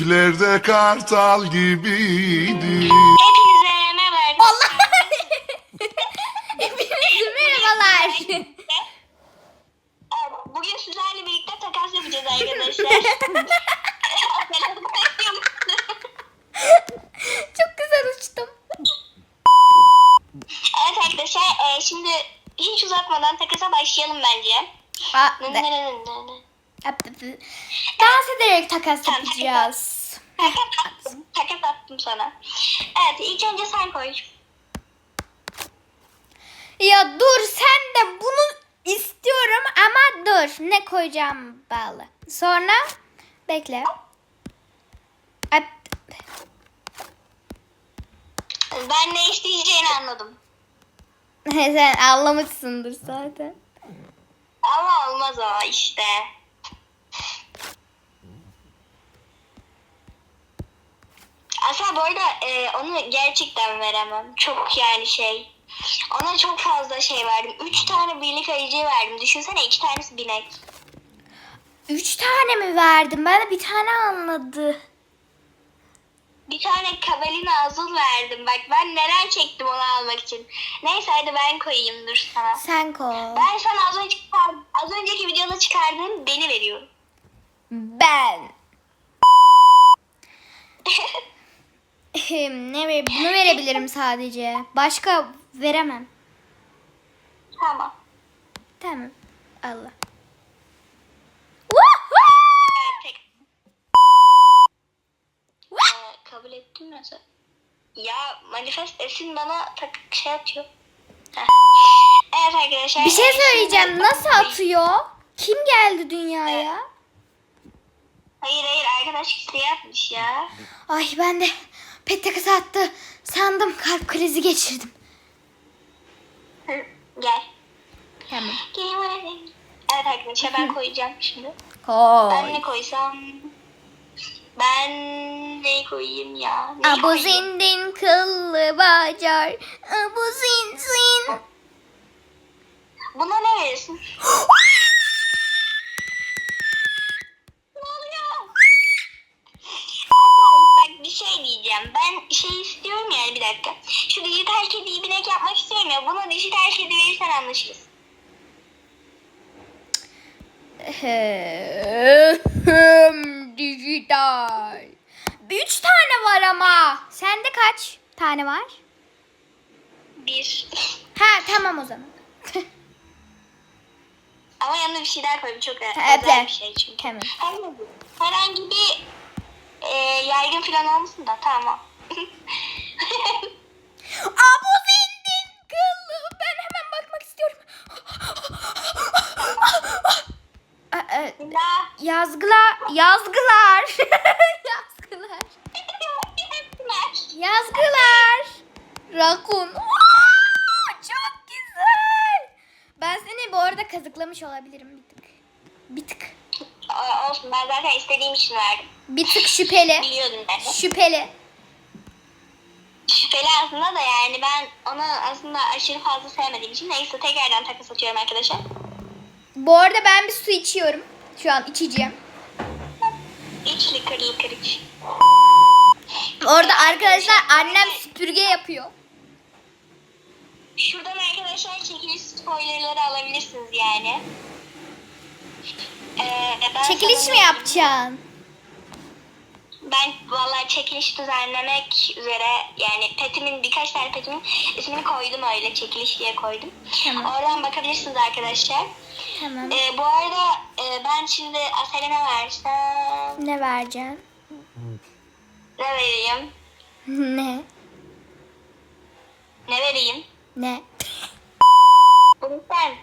Göklerde kartal gibiydi. Hepinize merhaba arkadaşlar. Hepinize merhabalar. Ee, Bugün sizlerle birlikte takas yapacağız arkadaşlar. Çok güzel uçtum. evet arkadaşlar e, şimdi hiç uzatmadan takasa başlayalım bence. Aa, Nı nı nı nı nı. Dans ederek takas yapacağız. Takas attım. Takas attım sana. Evet ilk önce sen koy. Ya dur sen de bunu istiyorum ama dur ne koyacağım bağlı. Sonra bekle. Ben ne isteyeceğini anladım. Sen anlamışsındır zaten. Ama olmaz o işte. Aslında bu arada e, onu gerçekten veremem. Çok yani şey. Ona çok fazla şey verdim. Üç tane birlik ayıcı verdim. Düşünsene iki tanesi binek. Üç tane mi verdim? Ben de bir tane anladı. Bir tane kabalina azul verdim. Bak ben neler çektim onu almak için. Neyse hadi ben koyayım dur sana. Sen koy. Ben sana az önce az önceki videoda çıkardığım beni veriyorum. Ben. Ehem, ne ver bunu verebilirim sadece. Başka veremem. tamam. Tamam. Allah. Evet. Ee, kabul ettim mi? sen? Ya manifest Esin bana tak şey atıyor. Evet arkadaşlar. Bir şey söyleyeceğim. Nasıl atıyor? Kim geldi dünyaya? Hayır hayır arkadaş isteği atmış ya. Ay ben de pet takası attı. Sandım kalp krizi geçirdim. Hı, Gel. Tamam. Gel buraya. Evet arkadaşlar ben koyacağım şimdi. Koy. Ben ne koysam? Ben ne koyayım ya? Neyi Abu koyayım? zindin kıllı bacar. Abu zin zin. Buna ne verirsin? ne oluyor? Bak bir şey diyeceğim. Ben şey istiyorum yani bir dakika. Şu dijital kediyi binek yapmak istiyorum ya. Buna dijital kedi verirsen anlaşırız. Hem dijital. Üç tane var ama. Sende kaç tane var? Bir. Ha tamam o zaman. Ama yanına bir şeyler koy. Bu çok Evet, özel bir şey çünkü. Tamam. Herhangi- Herhangi bir e, yaygın falan olmasın da tamam. Abu zindin kıllı. Ben hemen bakmak istiyorum. Aa, e, La. Yazgılar. Yazgılar. Yazgılar. Yazgılar. Rakun. Aa, Çok güzel. Ben seni bu arada kazıklamış olabilirim bir tık. Bir tık. Aa, Olsun ben zaten istediğim için verdim. Bir tık şüpheli. Biliyordum ben de. Şüpheli. Şüpheli aslında da yani ben onu aslında aşırı fazla sevmediğim için neyse tekrardan takas atıyorum arkadaşlar. Bu arada ben bir su içiyorum. Şu an içeceğim. İç lıkır lıkır iç. Orada arkadaşlar annem süpürge yapıyor. Şuradan arkadaşlar çekiliş spoilerları alabilirsiniz yani. Ee, ben Çekiliş sana- mi yapacaksın? Ben vallahi çekiliş düzenlemek üzere yani petimin birkaç tane petimin ismini koydum öyle çekiliş diye koydum. Tamam. Oradan bakabilirsiniz arkadaşlar. Tamam. Ee, bu arada e, ben şimdi Asel'e ne versem Ne vereceksin? ne vereyim? Ne? Ne vereyim? Ne? Bunu sen.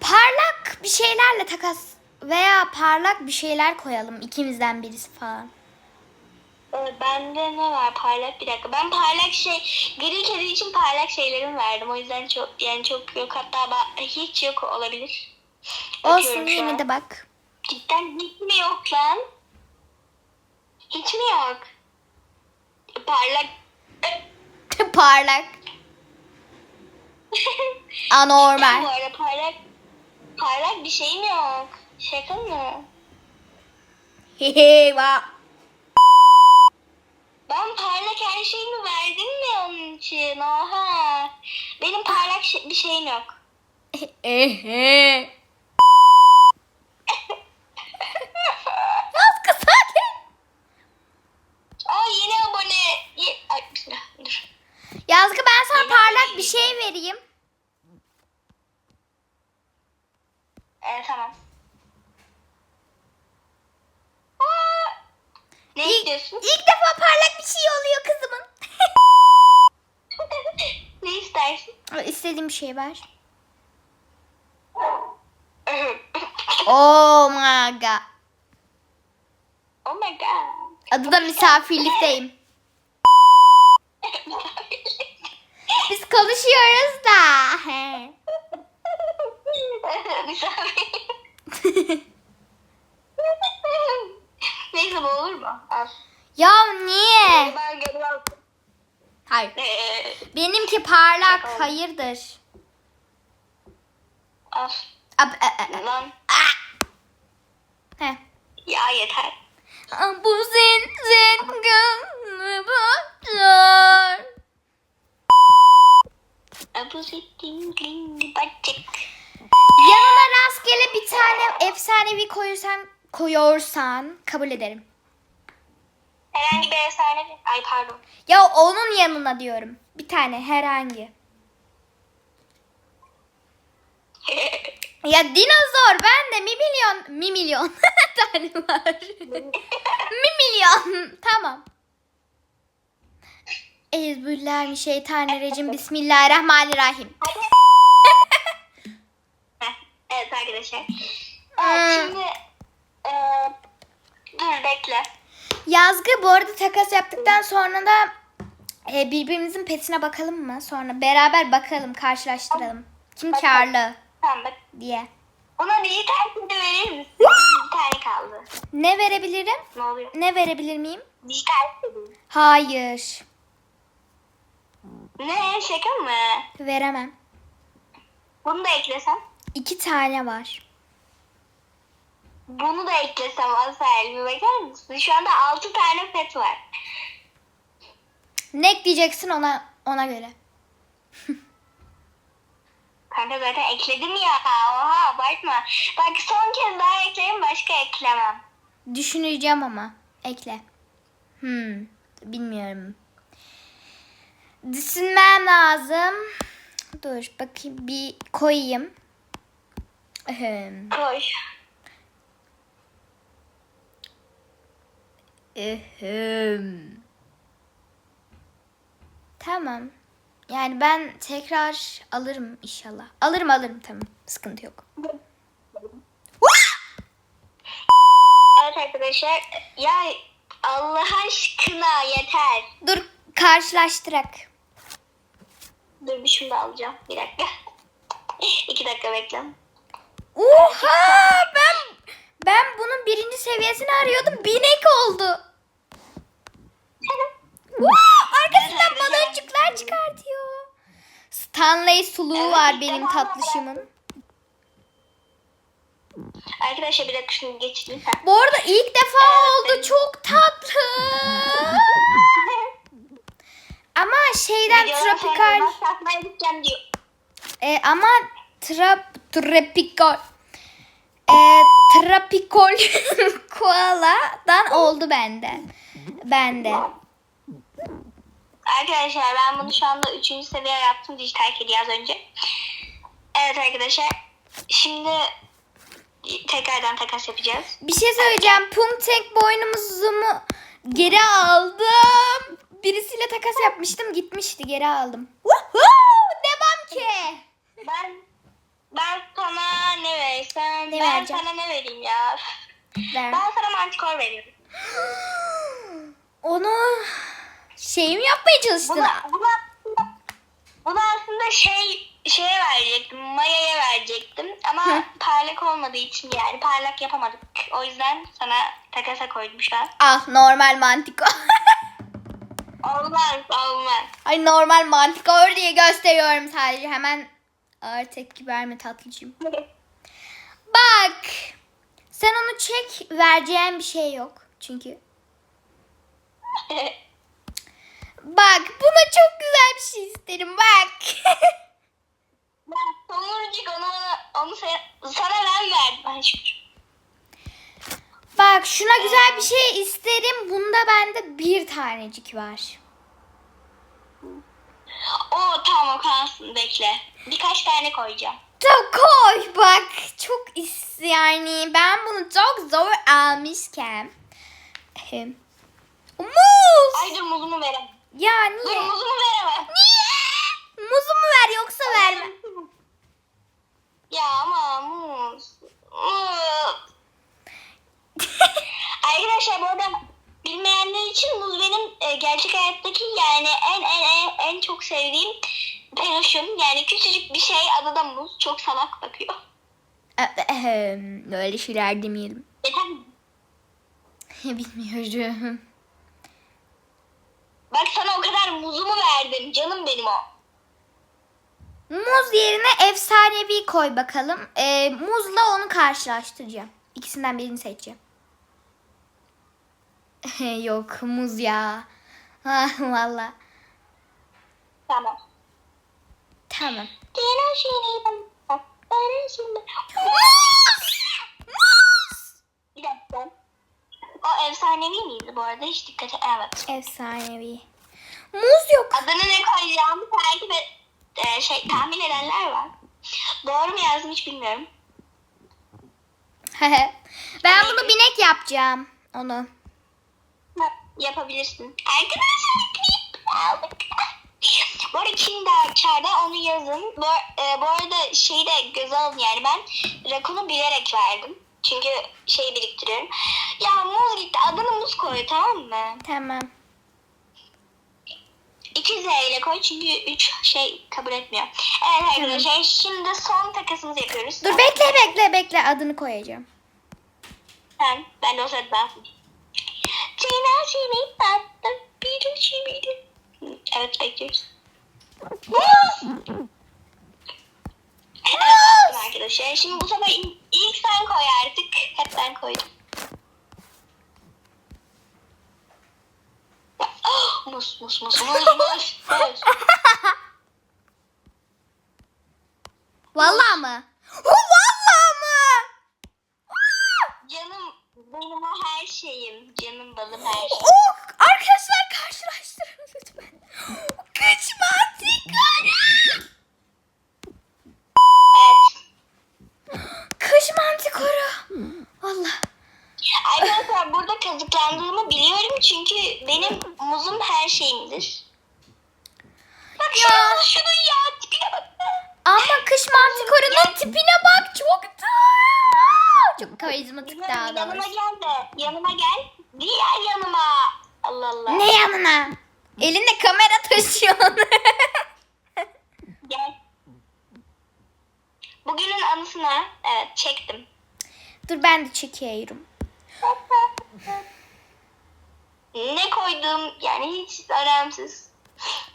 Parlak bir şeylerle takas veya parlak bir şeyler koyalım ikimizden birisi falan. Ee, bende ne var parlak bir dakika. Ben parlak şey gri kedi için parlak şeylerimi verdim. O yüzden çok yani çok yok hatta hiç yok olabilir. Olsun yine de bak. Cidden hiç mi yok lan? Hiç mi yok? Parlak. parlak. Anormal. Bu arada parlak parlak bir şeyim yok. Şaka mı? Hehe va. Ben parlak her şeyimi verdim mi onun için? Oha. Benim parlak şey- bir şeyim yok. Ehe. Yazgı sakin. Aa yeni abone. Ye- Ay. Dur. Yazgı ben sana Yeni parlak abone. bir şey vereyim. Ee, tamam. Aa, ne İlk, istiyorsun? ilk defa parlak bir şey oluyor kızımın. ne istersin? İstediğim bir şey ver. Oh my god. oh my god. Adı da misafirlikteyim. Biz konuşuyoruz da. Neyse bu olur mu? Al. ya niye? Ben geri aldım. Hayır. Ee, Benimki parlak. Hayırdır? al. Ab, a, a, a. Lan. He. Ya yeter. Bu zin zin gönlü başlar. Abu zittin glindi bacık. Yanına rastgele bir tane efsanevi koyursan, koyuyorsan kabul ederim. Herhangi bir efsane. Ay pardon. Ya onun yanına diyorum. Bir tane herhangi. Ya dinozor ben de mi milyon mi milyon tane var. mi milyon tamam. Euzubillahimineşşeytanirracim Bismillahirrahmanirrahim. Evet arkadaşlar. Hmm. Evet, şimdi... E, dur bekle. Yazgı bu arada takas yaptıktan sonra da e, birbirimizin petine bakalım mı? Sonra beraber bakalım karşılaştıralım. Kim Bakalım. karlı Tamam bak. diye. Ona bir tanesini verir misin? bir tane kaldı. Ne verebilirim? Ne oluyor? Ne verebilir miyim? Dijital istedin. Hayır. Ne şaka mı? Veremem. Bunu da eklesem. İki tane var. Bunu da eklesem Asel bir bakar mısın? Şu anda 6 tane pet var. Ne ekleyeceksin ona ona göre. Kanka zaten ekledim ya. Oha abartma. Bak son kez daha ekleyeyim başka eklemem. Düşüneceğim ama. Ekle. Hmm. Bilmiyorum. Düşünmem lazım. Dur bakayım bir koyayım. Ahem. Ahem. Tamam. Yani ben tekrar alırım inşallah. Alırım alırım tamam. Sıkıntı yok. Evet arkadaşlar. Ya Allah aşkına yeter. Dur karşılaştırak. Dur bir şunu da alacağım. Bir dakika. İki dakika bekle. Oha ben ben bunun birinci seviyesini arıyordum. Binek oldu. Arkasından baloncuklar çıkartıyor. Stanley suluğu var benim tatlışımın. Arkadaşlar bir dakika şunu geçeyim. Ha. Bu arada ilk defa oldu. Çok tatlı. Ama şeyden tropikal diyor. e, ama trap tropikal e, tropikal koala'dan oldu bende. Bende. Arkadaşlar ben bunu şu anda 3. seviye yaptım dijital kedi az önce. Evet arkadaşlar. Şimdi tekrardan takas yapacağız. Bir şey söyleyeceğim. Pumtek boynumuzumu geri aldım. Birisiyle takas yapmıştım. Gitmişti. Geri aldım. Devam ki. Ben ben sana ne versem? Ne ben vereceğim? sana ne vereyim ya? Ver. Ben sana mantikor veriyorum. Onu şey mi yapmaya çalıştın? Bunu, bunu, aslında, bunu aslında şey şeye verecektim. Maya'ya verecektim. Ama Hı. parlak olmadığı için yani parlak yapamadık. O yüzden sana takasa koydum şu an. Ah normal mantiko. Olmaz olmaz. Ay normal mantikor diye gösteriyorum sadece. Hemen ağır tepki verme tatlıcığım. Bak. Sen onu çek vereceğim bir şey yok çünkü. Bak buna çok güzel bir şey isterim bak. Ben tomurcuk onu bana, onu sen, sana ben verdim. Bak şuna güzel bir şey isterim. Bunda bende bir tanecik var. Oo tamam o kalsın bekle. Birkaç tane koyacağım. Çok koy bak çok is yani ben bunu çok zor almışken. Muz. Ay dur muzumu veremem. Ya Dur niye? muzumu veremem. Niye? Muzumu ver yoksa verme. Ya ama muz. Muz. Arkadaşlar bu arada bilmeyenler için muz benim e, gerçek hayattaki yani en en en, en çok sevdiğim peluşum. Yani küçücük bir şey adı da muz. Çok salak bakıyor. Ahem, Öyle şeyler demeyelim. Mi? Bilmiyorum. Bak sana o kadar muzumu verdim. Canım benim o. Muz yerine efsanevi koy bakalım. Ee, muzla onu karşılaştıracağım. İkisinden birini seçeceğim. Yok muz ya. Ah, Valla. Tamam. Tamam. Dino şeyini ben. Ben şimdi. Muz! Muz! Bir dakika. O efsanevi miydi bu arada? Hiç dikkat et. Evet. Efsanevi. Muz yok. Adını ne koyacağımı takip et. e, şey, tahmin edenler var. Doğru mu yazdım hiç bilmiyorum. ben bunu binek yapacağım. Onu. Yapabilirsin. Arkadaşlar klip aldık. Bu arada kim daha onu yazın. Bu, e, bu arada şeyi de göze alın yani ben rakunu bilerek verdim. Çünkü şey biriktiriyorum. Ya muz gitti adını muz koy tamam mı? Tamam. 2 Z ile koy çünkü 3 şey kabul etmiyor. Evet arkadaşlar şimdi son takasımızı yapıyoruz. Dur bekle bekle bekle adını koyacağım. Ben, ben de o sırada ben. Tina seni tattım bir uçuyorum. Evet bekliyoruz. evet attım arkadaşlar. Şimdi bu sefer il- ilk sen koy artık. Hep ben koydum. mus mus mus mus mus mus. Vallahi mı? Vallahi mı? Canım o her şeyim. Canım balım her şeyim. Oh, arkadaşlar karşılaştırın lütfen. Kıç mantıkları. Evet. Kış mantıkoru. Valla. Arkadaşlar burada kazıklandığımı biliyorum çünkü benim muzum her şeyimdir. Bak Ya. şuna, şunun ya tipine bak. Ama kış mantikorunun tipine bak çok da. Çok karizmatik daha yanıma gel de yanıma gel. Diğer yanıma. Allah Allah. Ne yanına? Elinde kamera taşıyor. Gel. Bugünün anısına evet çektim. Dur ben de çekiyorum. Ne koydum yani hiç önemsiz.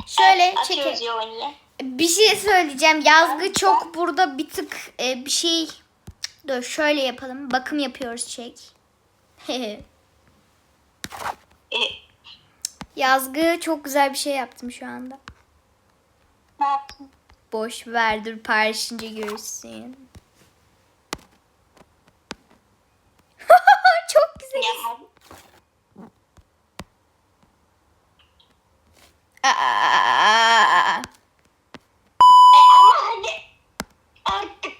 Şöyle Evet. Yovani'ye. Bir şey söyleyeceğim. Yazgı çok burada bir tık e, bir şey. Dur şöyle yapalım. Bakım yapıyoruz çek. Yazgı çok güzel bir şey yaptım şu anda. ne yaptın? Boş ver dur paylaşınca görürsün. çok güzel. Aa, E, ama hadi artık.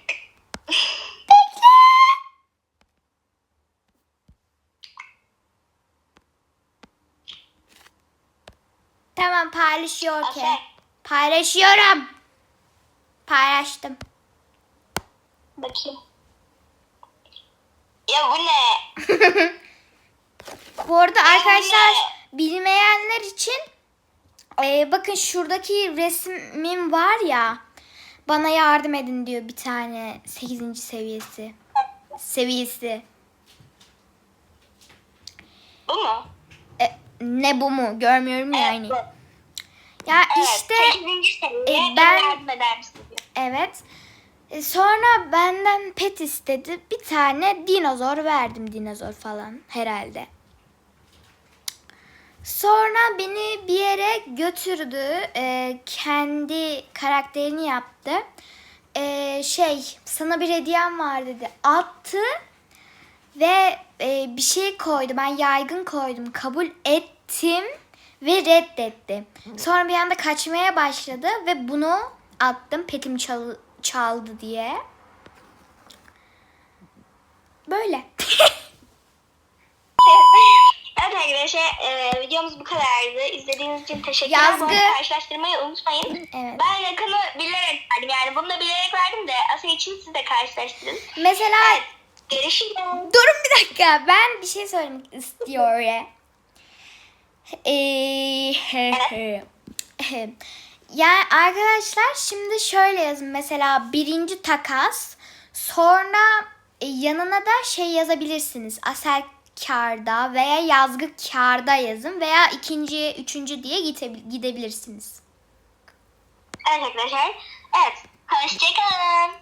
tamam paylaşıyor ki. Paylaşıyorum. Paylaştım. Bakayım. Ya bu ne? Bu arada arkadaşlar ne? bilmeyenler için e, bakın şuradaki resmim var ya bana yardım edin diyor bir tane 8. seviyesi. Seviyesi. Bu mu? E, ne bu mu? Görmüyorum yani. bu. Ya Evet, işte e, ben- evet. E, Sonra benden pet istedi. Bir tane dinozor verdim dinozor falan herhalde. Sonra beni bir yere götürdü. E, kendi karakterini yaptı. E, şey sana bir hediyem var dedi. Attı ve e, bir şey koydu. Ben yaygın koydum. Kabul ettim ve reddetti. Sonra bir anda kaçmaya başladı ve bunu attım. Petim çal- çaldı diye. Böyle. Evet arkadaşlar e, videomuz bu kadardı. İzlediğiniz için teşekkürler. Yazgı. Bu arada karşılaştırmayı unutmayın. Evet. Ben rakamı bilerek verdim. Yani bunu da bilerek verdim de Asya için siz de karşılaştırın. Mesela Evet. Görüşürüz. durun bir dakika. Ben bir şey söylemek istiyorum. Yani arkadaşlar şimdi şöyle yazın. Mesela birinci takas. Sonra e, yanına da şey yazabilirsiniz. Asel karda veya yazgı karda yazın. Veya ikinci, üçüncü diye gidebilirsiniz. Arkadaşlar. Evet. Hoşçakalın.